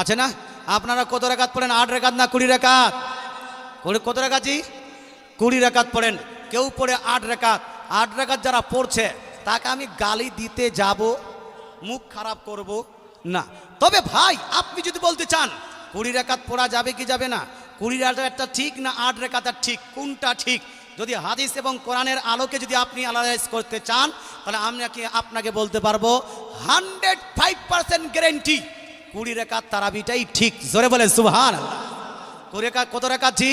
আছে না? আপনারা কত রেখাত পড়েন? আট রেখাত না কুড়ি রেখাত কত রেখাতই কুড়ি রেখাত পড়েন। কেউ পড়ে আট রেখাত আট রেখাত যারা পড়ছে, তাকে আমি গালি দিতে যাব, মুখ খারাপ করব না। তবে ভাই, আপনি যদি বলতে চান, কুড়ি রেখাত পড়া যাবে কি যাবে না? কুড়ি রেখাতটা ঠিক না আট রেখাতটা ঠিক? কোনটা ঠিক? যদি হাদিস এবং কোরআনের আলোকে যদি আপনি অ্যানালাইজ করতে চান, তাহলে আমি আপনাকে বলতে পারব হান্ড্রেড ফাইভ পার্সেন্ট গ্যারেন্টি কুড়ি রেখাত তারাবিটাই ঠিক। জোরে বলে সুবহান আল্লাহ কুড়ি রেখা কত রেখা জি?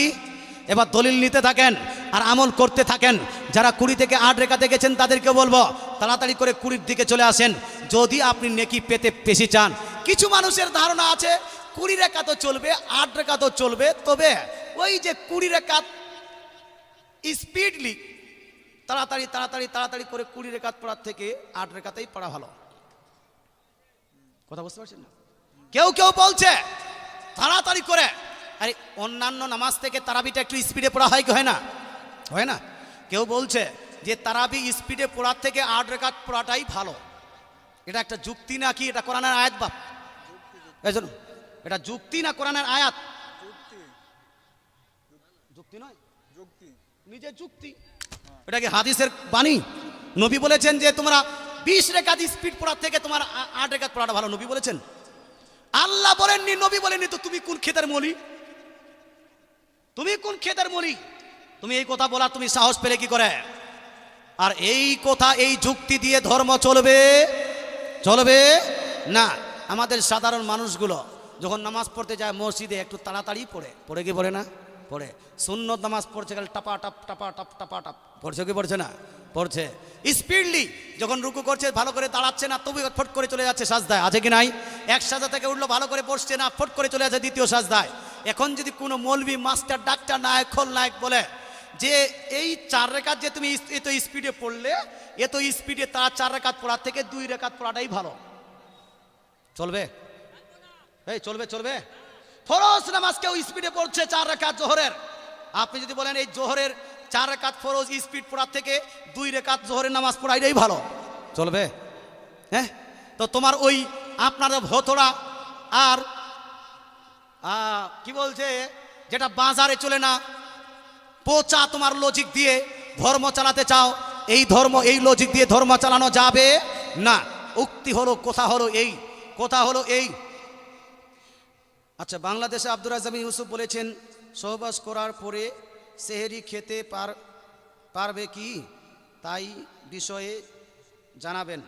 এবার দলিল নিতে থাকেন আর আমল করতে থাকেন। যারা কুড়ি থেকে আট রেখাতে গেছেন, তাদেরকে বলব, তাড়াতাড়ি করে কুড়ির দিকে চলে আসেন। যদি আপনি নেকি পেতে বেশি চান। কিছু মানুষের ধারণা আছে, কুড়ি রেখা তো চলবে, আট রেখা তো চলবে। তবে ওই যে কুড়ি রেখা স্পিডলি, তাড়াতাড়ি তাড়াতাড়ি তাড়াতাড়ি করে কুড়ি রেখাত পড়ার থেকে আট রেখাতেই পড়া ভালো। কথা বুঝতে পারছেন না? কেউ কেউ বলছে তাড়াতাড়ি করে। আরে অন্যান্য নামাজ থেকে তারাবিটা একটু স্পিডে পড়া হয় কি হয় না? হয় না? কেউ বলছে যে তারাবি স্পিডে পড়ার থেকে আট রেখাত পড়াটাই ভালো। এটা একটা যুক্তি না কি এটা কোরআনের আয়াত বাপ। এই জন্য এটা যুক্তি না কোরআনের আয়াত? যুক্তি নয়? নিজের যুক্তি। এটা কি হাদিসের বাণী? নবী বলেছেন যে তোমরা বিশ রেখাত স্পিড পড়ার থেকে তোমার আট রেখাত পড়াটা ভালো। নবী বলেছেন আল্লাহ বলেননি, নবী বলেননি, তো তুমি কোন খেতের মলি? তুমি কোন খেতের মলি? তুমি এই কথা বলা তুমি সাহস পেলে কি করে? আর এই কথা, এই যুক্তি দিয়ে ধর্ম চলবে? চলবে? না, আমাদের সাধারণ মানুষগুলো যখন নামাজ পড়তে যায় মসজিদে একটু তাড়াতাড়ি পড়ে। পড়ে কি পড়ে না? পড়ে। শূন্য নামাজ পড়ছে গেলে টাপা, টাপ টাপা টাপ টাপা, টাপ। পড়ছে কি পড়ছে না? পড়ছে। স্পিডলি যখন রুকু করছে, ভালো করে দাঁড়াচ্ছে না তবু ফট করে চলে যাচ্ছে সাজদায়। আছে কি নাই? এক সাজা থেকে উঠল, ভালো করে পড়ছে না, ফট করে চলে যাচ্ছে দ্বিতীয় সাজদায়। এখন যদি কোনো মৌলবি, মাস্টার, ডাক্তার, নায়ক খোল নায়ক বলে যে, এই চার রেখাত যে তুমি এত স্পিডে পড়লে এত স্পিডে তার চার রেখাত পড়ার থেকে দুই রেখাত পড়াটাই ভালো। চলবে? এই, চলবে চলবে? ফরজ নামাজ কেউ স্পিডে পড়ছে চার রেখাত জোহরের। আপনি যদি বলেন এই জোহরের চার রেখাত ফরজ স্পিড পড়ার থেকে দুই রেখাত জোহরের নামাজ পড়াইটাই ভালো। চলবে? হ্যাঁ? তো তোমার ওই আপনার ভতরা আর কি বলছে, যেটা বাজারে চলে না, পচা তোমার লজিক দিয়ে ধর্ম চালাতে চাও, এই ধর্ম, এই লজিক দিয়ে ধর্ম চালানো যাবে না। উক্তি হলো, কথা হলো এই, কথা হলো এই। আচ্ছা বাংলাদেশে আব্দুর রাজামিন ইউসুফ বলেছেন, সহবাস করার পরে সেহেরি খেতে পার, পারবে কি? তাই বিষয়ে জানাবেন।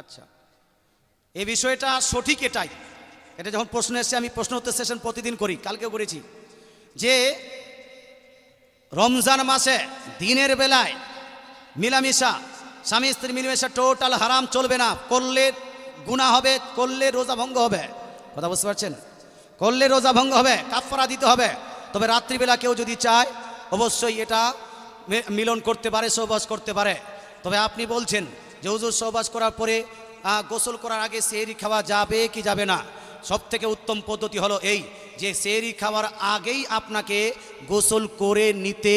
আচ্ছা এ বিষয়টা সঠিক এটাই। এটা যখন প্রশ্ন এসছে, আমি প্রশ্ন উত্তর সেশন প্রতিদিন করি কালকে করেছি। যে রমজান মাসে দিনের বেলায় মিলামিশা, স্বামী স্ত্রী মিলামিশা টোটাল হারাম চলবে না। করলে গুণা হবে, করলে রোজা ভঙ্গ হবে। কথা বুঝতে পারছেন? করলে রোজা ভঙ্গ হবে কাফারা দিতে হবে। তবে রাত্রিবেলা কেউ যদি চায়, অবশ্যই এটা মিলন করতে পারে, সহবাস করতে পারে। তবে আপনি বলছেন যে হুজুর, সহবাস করার পরে গোসল করার আগে সেহরি খাওয়া যাবে কি যাবে না? সব থেকে উত্তম পদ্ধতি হলো এই যে সেহরি খাওয়ার আগেই আপনাকে গোসল করে নিতে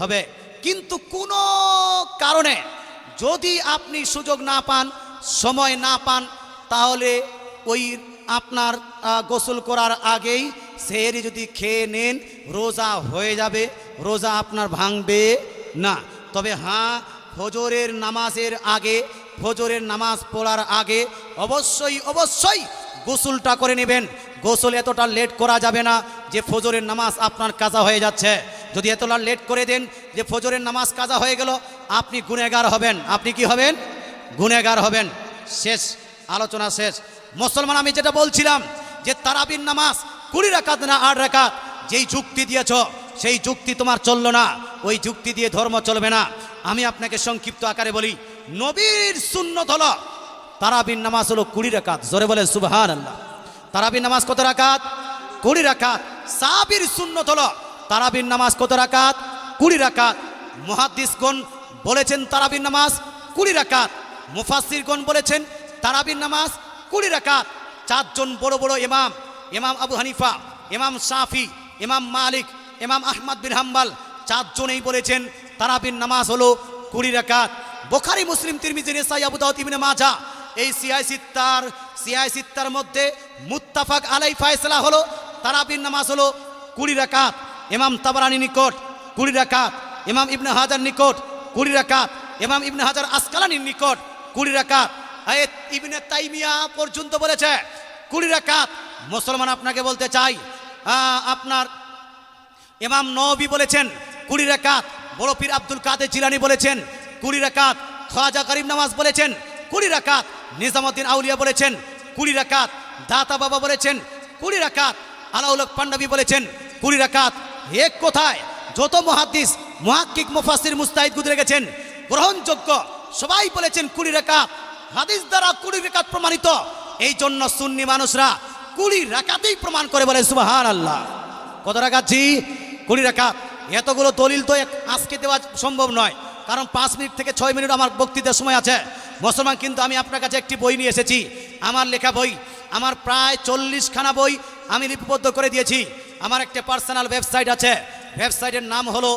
হবে। কিন্তু কোনো কারণে যদি আপনি সুযোগ না পান, সময় না পান, তাহলে ওই আপনার গোসল করার আগেই সেহরি যদি খেয়ে নেন, রোজা হয়ে যাবে, রোজা আপনার ভাঙবে না। তবে হ্যাঁ ফজরের নামাজের আগে, ফজরের নামাজ পড়ার আগে অবশ্যই অবশ্যই গোসলটা করে নেবেন। গোসল এতটা লেট করা যাবে না যে ফজরের নামাজ আপনার কাজা হয়ে যাচ্ছে। যদি এতটা লেট করে দেন যে ফজরের নামাজ কাজা হয়ে গেল, আপনি গুনেগার হবেন। আপনি কি হবেন? গুনেগার হবেন। শেষ। আলোচনা শেষ। মুসলমান, আমি যেটা বলছিলাম যে তারাবির নামাজ কুড়ি রাকাত না আট রাকাত, যেই যুক্তি দিয়েছ, সেই যুক্তি তোমার চলল না। ওই যুক্তি দিয়ে ধর্ম চলবে না। আমি আপনাকে সংক্ষিপ্ত আকারে বলি, নবীর শূন্য হলো তারাবির নামাজ হলো কুড়ি রাকাত। জোরে বলে সুবহান আল্লাহ তারাবির নামাজ কত রাকাত? কুড়ি রাকাত। সাবির শূন্য হলো তারাবির নামাজ কত রাকাত? কুড়ি রাকাত। মহাদ্দিসগণ বলেছেন তারাবির নামাজ কুড়ি রাকাত। মুফাসিরগণ বলেছেন তারাবির নামাজ কুড়ি রাকাত। চারজন বড় বড় ইমাম ইমাম আবু হানিফা, ইমাম শাফি, ইমাম মালিক, ইমাম আহমদ বিন হাম্বাল, চারজনেই বলেছেন তারাবির নামাজ হলো কুড়ি রাকাত। বোখারি, মুসলিম, তিরমিজি, নেসাই, আবু দাউদ মাজা এই সিআই সিত্তার সিআই সিত্তার মধ্যে মুত্তাফাক আলাই ফায়সলা হলো তারাবির নামাজ হলো কুড়ি রাকাত। ইমাম তাবারানি নিকট কুড়ি রাকাত। ইমাম ইবনে হাজার নিকট কুড়ি রাকাত। ইমাম ইবনে হাজার আসকালানির নিকট কুড়ি রাকাত। ইবনে তাইমিয়া পর্যন্ত বলেছে, কুড়ি রাকাত মুসলমান আপনাকে বলতে চাই। আপনার ইমাম নবী বলেছেন, কুড়ি রাকাত, বড় পীর আব্দুল কাদের জিলানি বলেছেন, কুড়ি রাকাত, খাজা করিম নামাজ বলেছেন, কুড়ি রাকাত, নিজামুদ্দিন আউলিয়া বলেছেন, কুড়ি রাকাত, দাতা বাবা বলেছেন, কুড়ি রাকাত, আলাউলক পাণ্ডবী বলেছেন, কুড়ি রাকাত এক কোথায়? যত মহাদ্দিস, মহাক্কিক মুফাসির মুস্তাহিদ গুজরে গেছেন, গ্রহণযোগ্য, সবাই বলেছেন কুড়ি রাকাত হাদিস দ্বারা কুড়ি রাকাত প্রমাণিত। এই জন্য সুন্নি মানুষরা কুড়ি রাকাতেই প্রমাণ করে বলে সুবাহান আল্লাহ কত রাখাচ্ছি কুড়ি রাখাত। এতগুলো দলিল তো আজকে দেওয়া সম্ভব নয়। কারণ পাঁচ মিনিট থেকে ছয় মিনিট আমার বক্তৃতার সময় আছে। মুসলমান, কিন্তু আমি আপনার কাছে একটি বই নিয়ে এসেছি। আমার লেখা বই। আমার প্রায় চল্লিশখানা বই আমি লিপিবদ্ধ করে দিয়েছি। আমার একটা পার্সোনাল ওয়েবসাইট আছে। ওয়েবসাইটের নাম হলো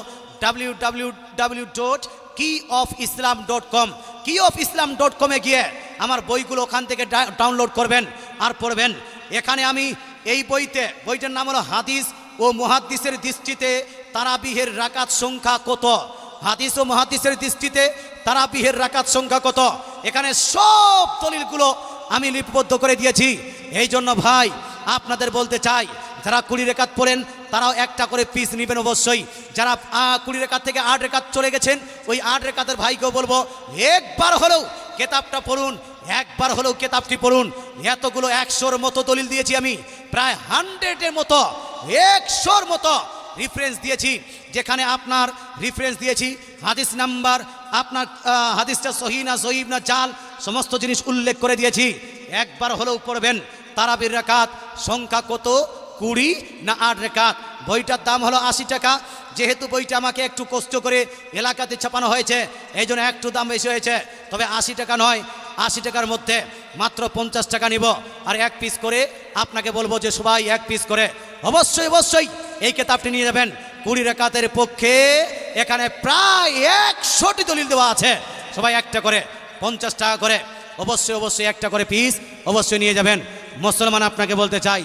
W W W dot key of Islam dot com key of Islam dot কমে গিয়ে আমার বইগুলো ওখান থেকে ডাউনলোড করবেন, আর পড়বেন। এখানে আমি এই বইতে, বইটার নাম হলো হাদিস ও মুহাদ্দিসের দৃষ্টিতে তারাবিহের রাকাত সংখ্যা কত? হাদিস ও মুহাদ্দিসের দৃষ্টিতে তারাবিহের রাকাত সংখ্যা কত? এখানে সব দলিলগুলো আমি লিপিবদ্ধ করে দিয়েছি। এই জন্য ভাই, আপনাদের বলতে চাই, যারা কুড়ি রেখাত পড়েন তারাও একটা করে পিস নেবেন অবশ্যই। যারা কুড়ি রেখাত থেকে আট রেখাত চলে গেছেন, ওই আট রেখাতের ভাইকেও বলব, একবার হলেও কেতাবটা পড়ুন, একবার হলেও কেতাবটি পড়ুন। এতগুলো একশোর মতো দলিল দিয়েছি আমি, প্রায় হান্ড্রেডের মতো, একশোর মতো রিফারেন্স দিয়েছি, যেখানে আপনার রিফারেন্স দিয়েছি, হাদিস নাম্বার, আপনার হাদিসটা সহি না সহিব না জাল, সমস্ত জিনিস উল্লেখ করে দিয়েছি। একবার হলেও পড়বেন, তারাবির রাকাত, সংখ্যা কত কুড়ি না আট রেখাত বইটার দাম হলো আশি টাকা। যেহেতু বইটা আমাকে একটু কষ্ট করে এলাকাতে ছাপানো হয়েছে, এই জন্য একটু দাম বেশি হয়েছে। তবে আশি টাকা নয়, আশি টাকার মধ্যে মাত্র পঞ্চাশ টাকা নিব। আর এক পিস করে আপনাকে বলব যে সবাই এক পিস করে। অবশ্যই অবশ্যই এই কেতাবটি নিয়ে যাবেন কুড়ি রেখাতের পক্ষে এখানে প্রায় একশোটি দলিল দেওয়া আছে। সবাই একটা করে, পঞ্চাশ টাকা করে। অবশ্যই অবশ্যই একটা করে পিস অবশ্যই নিয়ে যাবেন। মুসলমান আপনাকে বলতে চাই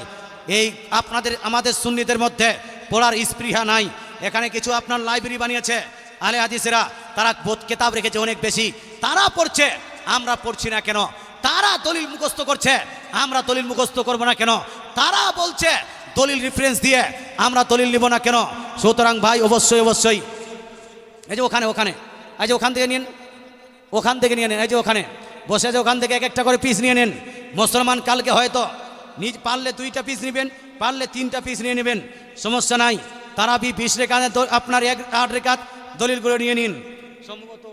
এই আপনাদের, আমাদের সুন্নিদের মধ্যে পড়ার স্পৃহা নাই। এখানে কিছু আপনার লাইব্রেরি বানিয়েছে, আলে হাদিসেরা, তারা বোধ কেতাব রেখেছে অনেক বেশি। তারা পড়ছে, আমরা পড়ছি না কেন? তারা দলিল মুখস্থ করছে, আমরা দলিল মুখস্থ করব না কেন? তারা বলছে, দলিল রেফারেন্স দিয়ে আমরা দলিল নিব না কেন? সুতরাং ভাই, অবশ্যই অবশ্যই। এই যে ওখানে ওখানে। এই যে ওখান থেকে নিন। ওখান থেকে নিয়ে নেন, এই যে ওখানে। বসে আছে ওখান থেকে এক একটা করে পিস নিয়ে নেন। মুসলমান কালকে হয়তো নিজ পারলে দুইটা পিস নেবেন, পারলে তিনটা পিস নিয়ে নেবেন, সমস্যা নাই। তারা বি বিশ রেখাতে আপনার এক আট রেখাত দলিলগুলো নিয়ে নিন। সম্ভবত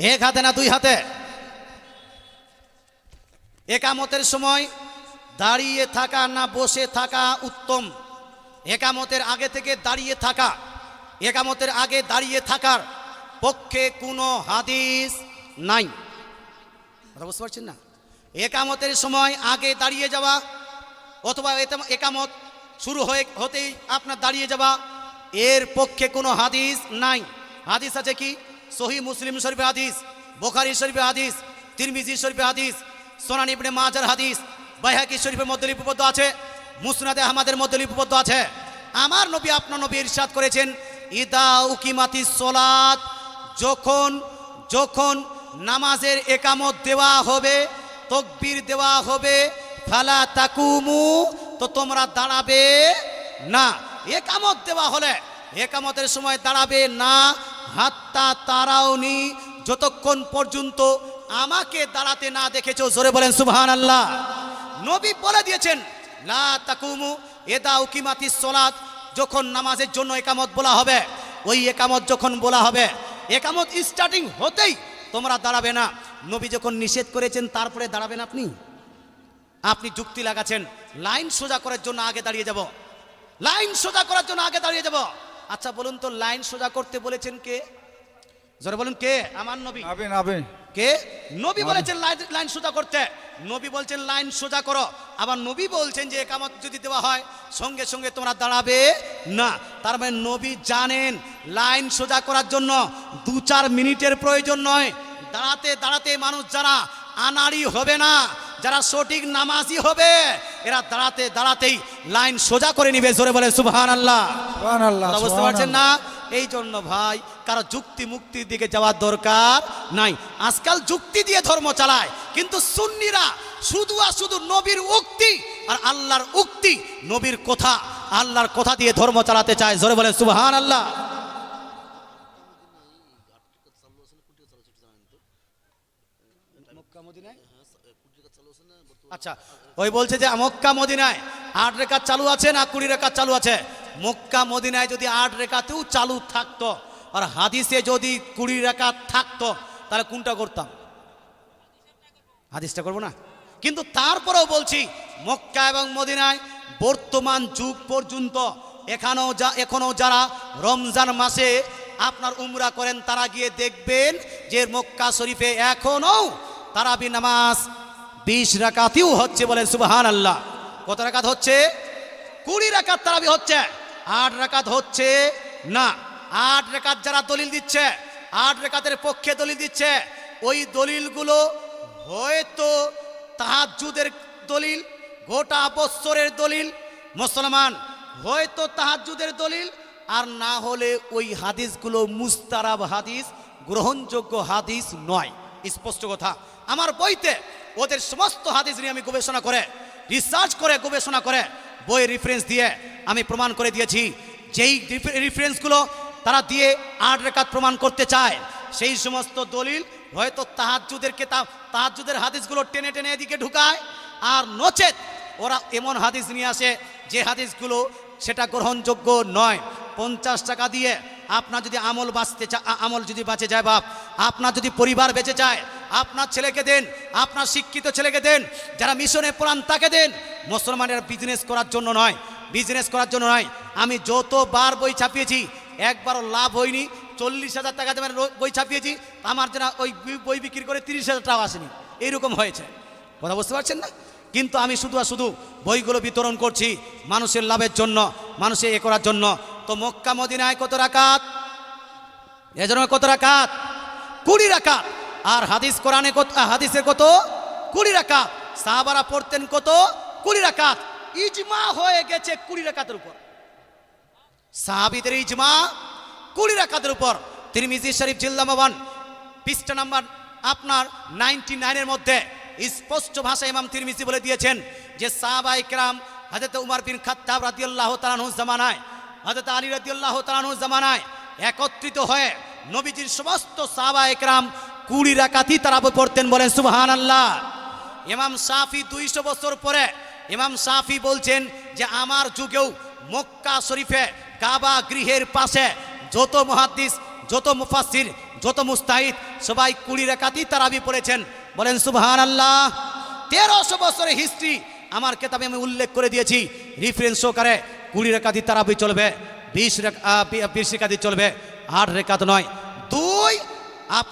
এক হাতে না দুই হাতে? একামতের সময় দাঁড়িয়ে থাকা না বসে থাকা উত্তম। একামতের আগে থেকে দাঁড়িয়ে থাকা, একামতের আগে দাঁড়িয়ে থাকার পক্ষে কোনো হাদিস নাই। কথা বুঝতে পারছেন না? একামতের সময় আগে দাঁড়িয়ে যাওয়া অথবা একামত শুরু হয়ে হতেই আপনার দাঁড়িয়ে যাওয়া, এর পক্ষে কোনো হাদিস নাই। হাদিস আছে কি? সহি মুসলিম শরীফের হাদিস, বোখারি শরীফের হাদিস, তিরমিজি শরীফের হাদিস, সোনান ইবনে মাজার হাদিস, বাইহাকি শরীফের মধ্যে লিপিবদ্ধ আছে, মুসনাদে আহমাদের মধ্যে লিপিবদ্ধ আছে। আমার নবী আপনার নবী ইরশাদ করেছেন, ইদা উকিমাতি সলাত যখন যখন নামাজের একামত দেওয়া হবে, তকবির দেওয়া হবে, ফালা তাকুমু, তো তোমরা দাঁড়াবে না। একামত দেওয়া হলে, একামতের সময় দাঁড়াবে না। হাত্তা তারাওনি, যতক্ষণ পর্যন্ত আমাকে দাঁড়াতে না দেখেছ, জোরে বলেন সুবহান আল্লাহ নবী বলে দিয়েছেন, লা তাকুমু এদা উকিমাতি সলাত, যখন নামাজের জন্য একামত বলা হবে, ওই একামত যখন বলা হবে একামত স্টার্টিং হতেই তোমরা দাঁড়াবে না। নবী যখন নিষেধ করেছেন তারপরে দাঁড়াবেন আপনি? আপনি যুক্তি লাগাচ্ছেন লাইন সোজা করার জন্য আগে দাঁড়িয়ে যাব। লাইন সোজা করার জন্য আগে দাঁড়িয়ে যাব। আচ্ছা বলুন তো লাইন সোজা করতে বলেছেন কে? জোরে বলুন কে? আমার নবী। কে? নবী বলেছেন লাইন সোজা করতে। নবী বলছেন লাইন সোজা করো। আবার নবী বলছেন যে একামত যদি দেওয়া হয় সঙ্গে সঙ্গে তোমরা দাঁড়াবে না। তার মানে নবী জানেন লাইন সোজা করার জন্য দু চার মিনিটের প্রয়োজন নয়। দাঁড়াতে দাঁড়াতে মানুষ যারা আনাড়ি হবে না যারা সঠিক নামাজি হবে এরা দাঁড়াতে দাঁড়াতেই লাইন সোজা করে নিবে। জোরে বলে সুবহান আল্লাহ বুঝতে পারছেন না? এই জন্য ভাই কারও যুক্তি মুক্তির দিকে যাওয়ার দরকার নাই। আজকাল যুক্তি দিয়ে ধর্ম চালায় কিন্তু সুন্নিরা শুধু আর শুধু নবীর উক্তি আর আল্লাহর উক্তি নবীর কথা আল্লাহর কথা দিয়ে ধর্ম চালাতে চায়। জোরে বলে সুবহান আল্লাহ আচ্ছা ওই বলছে যে মক্কা মদিনায় আট রেখা চালু আছে না কুড়ি রেখা চালু আছে? মক্কা মদিনায় যদি আট রেখাতেও চালু থাকতো আর হাদিসে যদি কুড়ি রেখা থাকতো, তাহলে কোনটা করতাম? হাদিসটা করব না? কিন্তু তারপরেও বলছি, মক্কা এবং মদিনায় বর্তমান যুগ পর্যন্ত এখানেও যা, এখনও যারা রমজান মাসে আপনার উমরা করেন, তারা গিয়ে দেখবেন যে মক্কা শরীফে এখনও তারাবি নামাজ বিশ রাকাতিও হচ্ছে বলেন সুবাহান আল্লাহ কত রাকাত হচ্ছে? কুড়ি রাকাত তারাবি হচ্ছে, আট রাকাত হচ্ছে না। আট রেখাত যারা দলিল দিচ্ছে, আট রেখাতের পক্ষে দলিল দিচ্ছে, ওই দলিলগুলো হয়তো তাহাজুদের দলিল, গোটা বৎসরের দলিল, মুসলমান, হয়তো তাহাজুদের দলিল, আর না হলে ওই হাদিসগুলো মুস্তারাব হাদিস, গ্রহণযোগ্য হাদিস নয়। স্পষ্ট কথা। আমার বইতে ওদের সমস্ত হাদিস নিয়ে আমি গবেষণা করে রিসার্চ করে, গবেষণা করে বই রেফারেন্স দিয়ে আমি প্রমাণ করে দিয়েছি। যেই রেফারেন্সগুলো তারা দিয়ে আট রেখাত প্রমাণ করতে চায়। সেই সমস্ত দলিল হয়তো তাহাজুদের কেতাব তাহাজুদের হাদিসগুলো টেনে টেনে এদিকে ঢুকায়। আর নচেত ওরা এমন হাদিস নিয়ে আসে যে হাদিসগুলো সেটা গ্রহণযোগ্য নয়। পঞ্চাশ টাকা দিয়ে আপনার যদি আমল বাঁচতে চা আমল যদি বাঁচে যায় বাপ, আপনার যদি পরিবার বেঁচে যায়, আপনার ছেলেকে দেন, আপনার শিক্ষিত ছেলেকে দেন, যারা মিশনে পড়ান তাকে দেন, মুসলমানের বিজনেস করার জন্য নয়। বিজনেস করার জন্য নয়। আমি যতবার বই ছাপিয়েছি একবারও লাভ হয়নি। চল্লিশ হাজার টাকা দেবেন বই ছাপিয়েছি আমার যেন ওই বই- বিক্রি করে তিরিশ হাজার টাকা আসেনি। এইরকম হয়েছে। কথা বুঝতে পারছেন না? কিন্তু আমি শুধু আর শুধু বইগুলো বিতরণ করছি মানুষের লাভের জন্য মানুষে এ করার জন্য। তো মক্কা মদিনায় কত রাকাত? এজন্য কত রাকাত? কুড়ি রাকাত। আর হাদিস কোরআনে কত আহ, হাদিসের কত? কুড়ি রাকাত। সাহাবারা পড়তেন কত? কুড়ি রাকাত। ইজমা হয়ে গেছে কুড়ি রাকাতের উপর। সাহাবিদের ইজমা কুড়ি রাকাতের উপর। তিরমিজি শরীফ জিল্লামাবান পৃষ্ঠা নাম্বার আপনার নাইনটি নাইনের মধ্যে স্পষ্ট ভাষায় ইমাম তিরমিজি বলে দিয়েছেন যে সাহাবা ইকরাম হাজরত উমার বিন খাত্তাব রাদিয়াল্লাহু তাআলাহু জামানায়, হযরত আলী রাদিয়াল্লাহু তাআলাহু জামানায় একত্রিত হয়ে নবীজির সমস্ত সাহাবা ইকরাম কুড়ি রাকাতই তারা পড়তেন বলেন, সুবহানাল্লাহ। ইমাম সাফি দুইশো বছর পরে, ইমাম সাফি বলছেন যে আমার যুগেও মক্কা শরীফে কাবা গৃহের পাশে যত মহাদ্দিস, যত মুফাসির যত মুস্তাহিদ, সবাই কুড়ি রেখাতেই তারাবি পড়েছেন। বলেন সুবহান আল্লাহ তেরোশো বছরের হিস্ট্রি আমার কেতাবে আমি উল্লেখ করে দিয়েছি। রিফারেন্স সহকারে কুড়ি রেখাতি তারাবি চলবে, বিশ রেখা বিশ রেখাতি চলবে, আট রেখাত নয়। দুই, আপনি